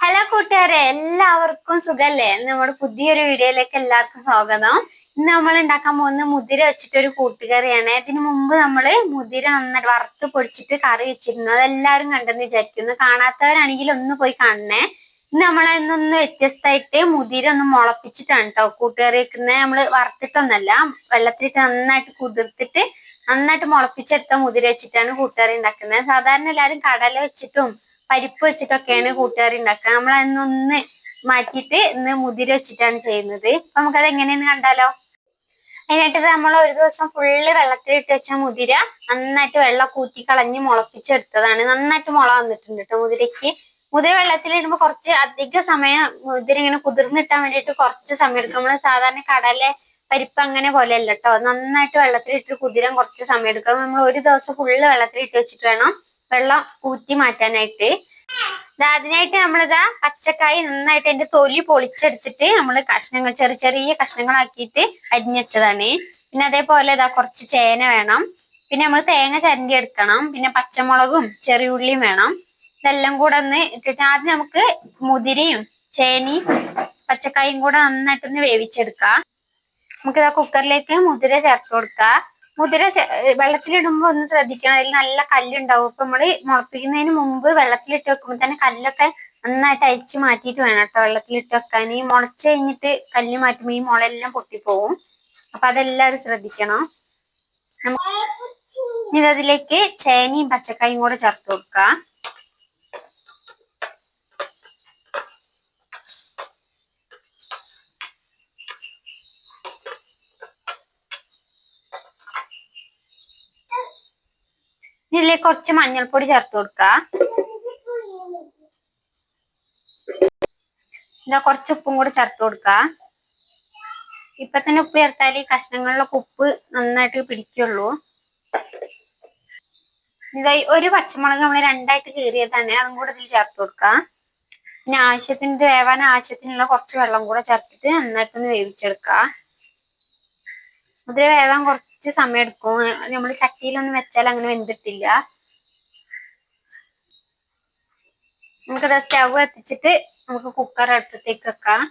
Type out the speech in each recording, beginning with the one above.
Hello കൂട്ടുകാരെ എല്ലാവർക്കും സുഖല്ലേ? നമ്മുടെ പുതിയൊരു വീഡിയോയിലേക്ക് എല്ലാവർക്കും സ്വാഗതം. ഇന്ന് നമ്മൾ ഉണ്ടാക്കാൻ പോകുന്ന മുതിര വെച്ചിട്ട് ഒരു കൂട്ടുകറിയാണ്. ഇതിനു മുമ്പ് നമ്മൾ മുതിര നന്നായിട്ട് വറുത്ത് പൊടിച്ചിട്ട് കറി വെച്ചിരുന്നു. അതെല്ലാവരും കണ്ടെന്ന് വിചാരിക്കുന്നു. കാണാത്തവരാണെങ്കിൽ ഒന്ന് പോയി കാണണേ. ഇന്ന് നമ്മൾ ഇന്നൊന്ന് വ്യത്യസ്തമായിട്ട് മുതിര ഒന്ന് മുളപ്പിച്ചിട്ടാണ് കേട്ടോ കൂട്ടുകറി വെക്കുന്നത്. നമ്മൾ വറുത്തിട്ടൊന്നല്ല വെള്ളത്തിലിട്ട് നന്നായിട്ട് കുതിർത്തിട്ട് നന്നായിട്ട് മുളപ്പിച്ചെടുത്ത മുതിര വെച്ചിട്ടാണ് കൂട്ടുകറി ഉണ്ടാക്കുന്നത്. സാധാരണ എല്ലാവരും കടല വെച്ചിട്ടും പരിപ്പ് വെച്ചിട്ടൊക്കെയാണ് കൂട്ടുകാർ ഉണ്ടാക്കുക. നമ്മൾ അന്നൊന്ന് മാറ്റിയിട്ട് ഇന്ന് മുതിര വെച്ചിട്ടാണ് ചെയ്യുന്നത്. അപ്പൊ നമുക്കത് എങ്ങനെയെന്ന് കണ്ടാലോ? അതിനായിട്ട് നമ്മൾ ഒരു ദിവസം ഫുള്ള് വെള്ളത്തിലിട്ട് വെച്ച മുതിര നന്നായിട്ട് വെള്ളം കൂട്ടി കളഞ്ഞ് മുളപ്പിച്ചെടുത്തതാണ്. നന്നായിട്ട് മുള വന്നിട്ടുണ്ട് കേട്ടോ മുതിരയ്ക്ക്. മുതിര വെള്ളത്തിലിടുമ്പോൾ കുറച്ച് അധിക സമയം മുതിര ഇങ്ങനെ കുതിർന്നിട്ടാൻ വേണ്ടിയിട്ട് കുറച്ച് സമയം എടുക്കും. നമ്മൾ സാധാരണ കടല പരിപ്പ് അങ്ങനെ പോലെ കേട്ടോ നന്നായിട്ട് വെള്ളത്തിലിട്ട് കുതിരാൻ കുറച്ച് സമയം എടുക്കും. നമ്മൾ ഒരു ദിവസം ഫുള്ള് വെള്ളത്തിലിട്ട് വെച്ചിട്ട് വേണം വെള്ളം ഊറ്റി മാറ്റാനായിട്ട്. അതിനായിട്ട് നമ്മളിതാ പച്ചക്കായി നന്നായിട്ട് അതിന്റെ തൊലി പൊളിച്ചെടുത്തിട്ട് നമ്മൾ കഷ്ണങ്ങൾ ചെറിയ ചെറിയ കഷ്ണങ്ങളാക്കിയിട്ട് അരിഞ്ഞച്ചതാണ് പിന്നെ അതേപോലെ ഇതാ കുറച്ച് ചേന വേണം. പിന്നെ നമ്മൾ തേങ്ങ ചരണ്ടി എടുക്കണം. പിന്നെ പച്ചമുളകും ചെറിയുള്ളിയും വേണം. ഇതെല്ലാം കൂടെ ഒന്ന് ഇട്ടിട്ട് ആദ്യം നമുക്ക് മുതിരയും ചേനയും പച്ചക്കായും കൂടെ നന്നായിട്ടൊന്ന് വേവിച്ചെടുക്കാം. നമുക്കിതാ കുക്കറിലേക്ക് മുതിര ചേർത്ത് കൊടുക്കാം. മുതിര വെള്ളത്തിലിടുമ്പോ ഒന്ന് ശ്രദ്ധിക്കണം. അതിൽ നല്ല കല്ലുണ്ടാവും. ഇപ്പൊ നമ്മൾ മുളപ്പിക്കുന്നതിന് മുമ്പ് വെള്ളത്തിലിട്ട് വെക്കുമ്പോൾ തന്നെ കല്ലൊക്കെ നന്നായിട്ട് അരിച്ചു മാറ്റിയിട്ട് വേണം കേട്ടോ വെള്ളത്തിലിട്ട് വെക്കാൻ. ഈ മുളച്ച് കഴിഞ്ഞിട്ട് കല്ല് മാറ്റുമ്പോൾ ഈ മുളയെല്ലാം പൊട്ടിപ്പോവും. അപ്പൊ അതെല്ലാവരും ശ്രദ്ധിക്കണം. ഇനി അതിലേക്ക് ചേനയും പച്ചക്കായും കൂടെ ചേർത്ത് കൊടുക്കാം. ഇതിലേക്ക് കുറച്ച് മഞ്ഞൾപ്പൊടി ചേർത്ത് കൊടുക്ക. ഇതാ കുറച്ച് ഉപ്പും കൂടെ ചേർത്ത് കൊടുക്ക. ഇപ്പൊ തന്നെ ഉപ്പ് ചേർത്താൽ ഈ കഷ്ണങ്ങളിലൊക്കെ ഉപ്പ് നന്നായിട്ട് പിടിക്കുള്ളൂ. ഇതാ ഒരു പച്ചമുളക് നമ്മൾ രണ്ടായിട്ട് കീറിയതാണ്. അതും കൂടെ ഇതിൽ ചേർത്ത് കൊടുക്ക. പിന്നെ ആവശ്യത്തിന് വേവാൻ ആവശ്യത്തിനുള്ള കുറച്ച് വെള്ളം കൂടെ ചേർത്തിട്ട് നന്നായിട്ടൊന്ന് വേവിച്ചെടുക്ക. മുതിര വേവാൻ കുറച്ച് സമയം എടുക്കും. നമ്മൾ ചട്ടിയിലൊന്നും വെച്ചാൽ അങ്ങനെ വെന്തിട്ടില്ല. നമുക്ക് സ്റ്റവ് എത്തിച്ചിട്ട് നമുക്ക് കുക്കർ അടുപ്പത്തേക്ക് വെക്കാം.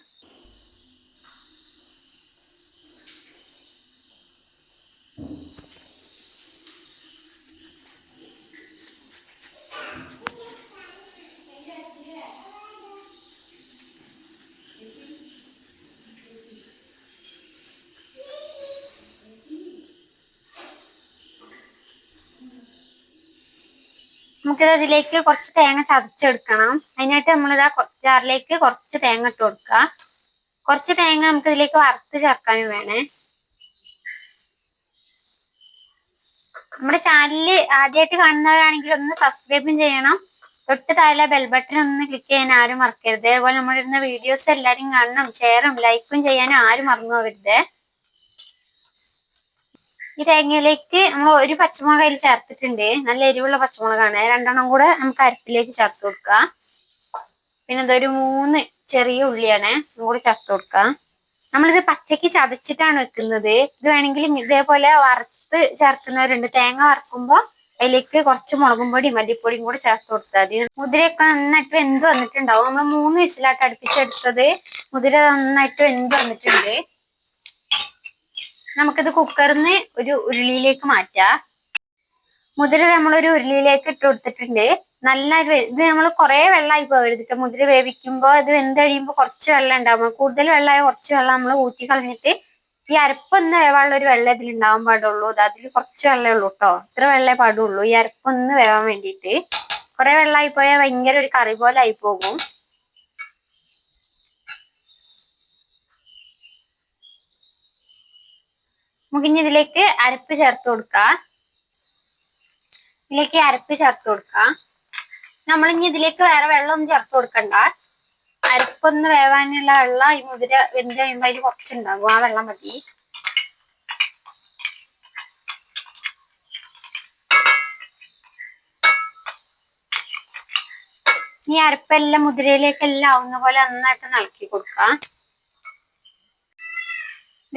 നമുക്കിത് അതിലേക്ക് കുറച്ച് തേങ്ങ ചതച്ചെടുക്കണം. അതിനായിട്ട് നമ്മളിതാ ജാറിലേക്ക് കുറച്ച് തേങ്ങ ഇട്ട് കൊടുക്കുക. കുറച്ച് തേങ്ങ നമുക്ക് ഇതിലേക്ക് വറുത്ത് ചേർക്കാനും വേണേ. നമ്മുടെ ചാനലിൽ ആദ്യമായിട്ട് കാണുന്നവരാണെങ്കിൽ ഒന്ന് സബ്സ്ക്രൈബും ചെയ്യണം. തൊട്ട് താഴെ ബെൽ ബട്ടൺ ഒന്ന് ക്ലിക്ക് ചെയ്യാൻ ആരും മറക്കരുത്. അതുപോലെ നമ്മളിരുന്ന വീഡിയോസ് എല്ലാവരും കാണണം. ഷെയറും ലൈക്കും ചെയ്യാനും ആരും മറന്നു പോകരുത് ഈ തേങ്ങയിലേക്ക് നമ്മൾ ഒരു പച്ചമുളക് അതിൽ ചേർത്തിട്ടുണ്ട്. നല്ല എരിവുള്ള പച്ചമുളകാണ്. രണ്ടെണ്ണം കൂടെ നമുക്ക് അരപ്പിലേക്ക് ചേർത്ത് കൊടുക്കുക പിന്നെ ഇതൊരു മൂന്ന് ചെറിയ ഉള്ളിയാണ് കൂടെ ചേർത്ത് കൊടുക്കുക നമ്മളിത് പച്ചയ്ക്ക് ചതച്ചിട്ടാണ് വെക്കുന്നത്. ഇത് വേണമെങ്കിൽ ഇതേപോലെ വറുത്ത് ചേർക്കുന്നവരുണ്ട്. തേങ്ങ വറക്കുമ്പോൾ അതിലേക്ക് കുറച്ച് മുളകും പൊടിയും മല്ലിപ്പൊടിയും കൂടെ ചേർത്ത് കൊടുത്താൽ മതി. മുതിരയൊക്കെ നന്നായിട്ട് വെന്ത് വന്നിട്ടുണ്ടാവും. നമ്മൾ മൂന്ന് വിസിലായിട്ട് അടുപ്പിച്ചെടുത്തത് മുതിര നന്നായിട്ട് വെന്ത് വന്നിട്ടുണ്ട്. നമുക്കിത് കുക്കറിന്ന് ഒരു ഉരുളിയിലേക്ക് മാറ്റാം. മുതിര നമ്മളൊരു ഉരുളിയിലേക്ക് ഇട്ട് കൊടുത്തിട്ടുണ്ട്. നല്ല ഇത് നമ്മൾ കുറെ വെള്ളമായി പോകരുത് മുതിര വേവിക്കുമ്പോൾ ഇത് വെന്ത് കഴിയുമ്പോൾ കുറച്ച് വെള്ളം ഉണ്ടാവും. കൂടുതൽ വെള്ളമായ കുറച്ച് വെള്ളം നമ്മൾ ഊറ്റി കളഞ്ഞിട്ട് ഈ അരപ്പൊന്ന് വേവാനുള്ള ഒരു വെള്ളം ഇതിൽ ഉണ്ടാവാൻ പാടുള്ളൂ. അതിൽ കുറച്ച് വെള്ളമേ ഉള്ളൂ കേട്ടോ ഇത്ര വെള്ളമേ പാടുള്ളൂ. ഈ അരപ്പൊന്ന് വേവാൻ വേണ്ടിയിട്ട്. കുറെ വെള്ളമായി പോയാൽ ഭയങ്കര ഒരു കറി പോലെ ആയി പോകും. നമുക്കിനി ഇതിലേക്ക് അരപ്പ് ചേർത്ത് കൊടുക്കാം. ഇതിലേക്ക് അരപ്പ് ചേർത്ത് കൊടുക്കാം. നമ്മളിനി ഇതിലേക്ക് വേറെ വെള്ളമൊന്നും ചേർത്ത് കൊടുക്കണ്ട. അരപ്പൊന്ന് വേവാനുള്ള വെള്ളം ഈ മുതിര വെന്ത് കഴിയുമ്പോൾ അതിൽ കുറച്ചുണ്ടാകും ആ വെള്ളം മതി. ഈ അരപ്പെല്ലാം മുതിരയിലേക്കെല്ലാം ആവുന്ന പോലെ നന്നായിട്ട് ഇളക്കി കൊടുക്കാം.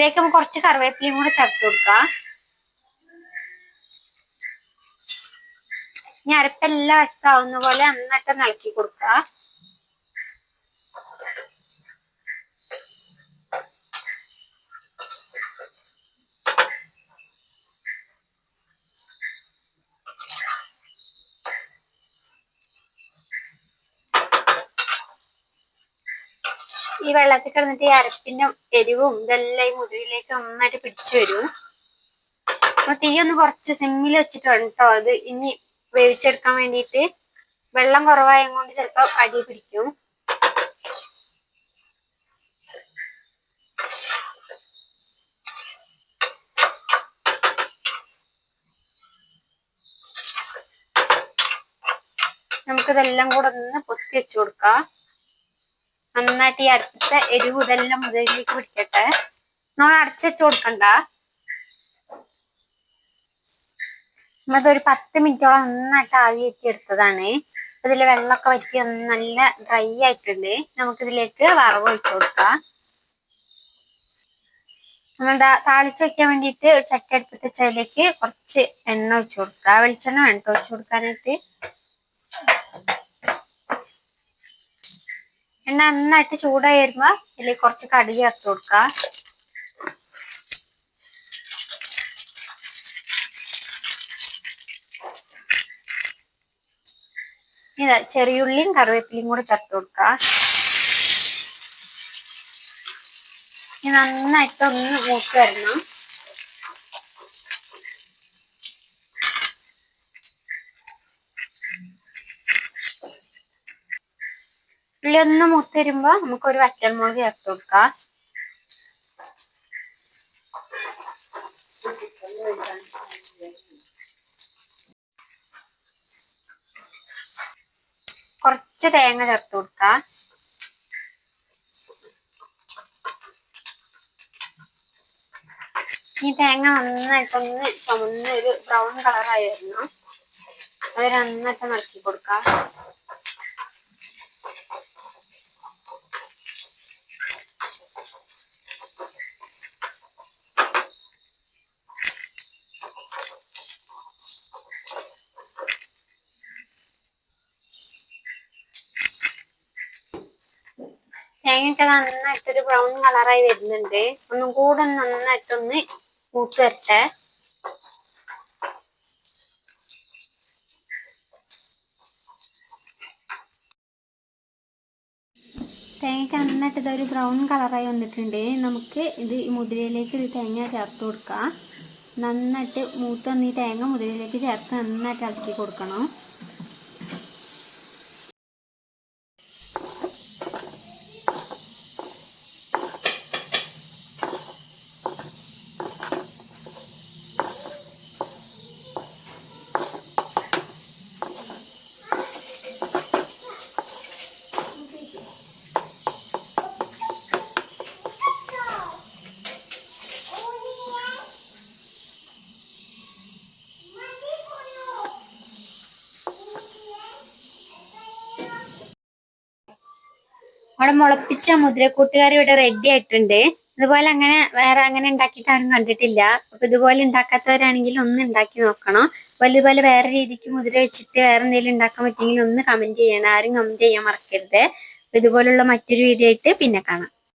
ഇതിലേക്ക് കുറച്ച് കറിവേപ്പിലയും കൂടെ ചേർത്ത് കൊടുക്കാം. ഇനി അരപ്പെല്ലാം വശത്താവുന്ന പോലെ നന്നായിട്ട് ഇളക്കി കൊടുക്കുക ഈ വെള്ളത്തിൽ കിടന്നിട്ട് ഈ അരപ്പിന്റെ എരിവും ഇതെല്ലാം ഈ മുതിരിലേക്ക് നന്നായിട്ട് പിടിച്ചു വരും. അപ്പൊ തീ ഒന്ന് കുറച്ച് സിമ്മിൽ വെച്ചിട്ടുണ്ട് കേട്ടോ അത് ഇനി വേവിച്ചെടുക്കാൻ വേണ്ടിയിട്ട് വെള്ളം കുറവായത് കൊണ്ട് ചിലപ്പോ അടി പിടിക്കും. നമുക്കിതെല്ലാം കൂടെ ഒന്ന് പൊത്തി വെച്ചു കൊടുക്കാം. നന്നായിട്ട് ഈ അടുത്ത എരിവ് ഇതെല്ലാം മുതലിലേക്ക് പിടിക്കട്ടെ. നമ്മൾ അടച്ചു കൊടുക്കണ്ട. നമ്മളതൊരു പത്ത് മിനിറ്റോളം നന്നായിട്ട് ആവി എടുത്തതാണ് ഇതിൽ വെള്ളമൊക്കെ വറ്റി നല്ല ഡ്രൈ ആയിട്ടുണ്ട്. നമുക്കിതിലേക്ക് വറവ് ഒഴിച്ചു കൊടുക്കാം. നമ്മൾ താളിച്ച് വെക്കാൻ വേണ്ടിയിട്ട് ചക്ക എടുത്തിട്ട് വെച്ചതിലേക്ക് കുറച്ച് എണ്ണ ഒഴിച്ചു കൊടുക്കുക വെളിച്ചെണ്ണ വേണ്ട ഒഴിച്ചു കൊടുക്കാനായിട്ട്. എണ്ണ നന്നായിട്ട് ചൂടായി വരുമ്പോ ഇതിൽ കുറച്ച് കടുക് ചേർത്ത് കൊടുക്കുക ചെറിയുള്ളിയും കറിവേപ്പിലയും കൂടെ ചേർത്ത് കൊടുക്കുക നന്നായിട്ട് ഒന്ന് മൂത്ത് വരണം. ഒന്ന് വരുമ്പോ നമുക്കൊരു വറ്റൽമുളക് ചേർത്ത് കൊടുക്കാം. കുറച്ച് തേങ്ങ ചേർത്ത് കൊടുക്കാം. ഈ തേങ്ങ നന്നായിട്ടൊന്ന് ചുമന്ന് ഒരു ബ്രൗൺ കളറായി വരണം. അത് നന്നായിട്ട് മറക്കി കൊടുക്കാം. തേങ്ങയൊക്കെ നന്നായിട്ടൊരു ബ്രൗൺ കളറായി വരുന്നുണ്ട്. ഒന്നും കൂടെ നന്നായിട്ടൊന്ന് കൂട്ടുവരട്ടെ തേങ്ങയ്ക്ക് നന്നായിട്ട് ഇതൊരു ബ്രൗൺ കളറായി വന്നിട്ടുണ്ട്. നമുക്ക് ഇത് മുതിരയിലേക്ക് ഇത് തേങ്ങ ചേർത്ത് കൊടുക്കാം. നന്നായിട്ട് മൂത്ത് ഈ തേങ്ങ മുതിരയിലേക്ക് ചേർത്ത് നന്നായിട്ട് ഇളക്കി കൊടുക്കണം. അവിടെ മുളപ്പിച്ച മുതിരക്കൂട്ടുകാർ ഇവിടെ റെഡി ആയിട്ടുണ്ട്. ഇതുപോലെ അങ്ങനെ വേറെ അങ്ങനെ ഉണ്ടാക്കിയിട്ട് ആരും കണ്ടിട്ടില്ല. അപ്പൊ ഇതുപോലെ ഉണ്ടാക്കാത്തവരാണെങ്കിൽ ഒന്ന് ഉണ്ടാക്കി നോക്കണം. അതുപോലെ ഇതുപോലെ വേറെ രീതിക്ക് മുതിര വെച്ചിട്ട് വേറെ എന്തെങ്കിലും ഉണ്ടാക്കാൻ പറ്റുമെങ്കിൽ ഒന്ന് കമന്റ് ചെയ്യണം. ആരും കമന്റ് ചെയ്യാൻ മറക്കരുത്. ഇതുപോലുള്ള മറ്റൊരു വീഡിയോ ആയിട്ട് പിന്നെ കാണാം.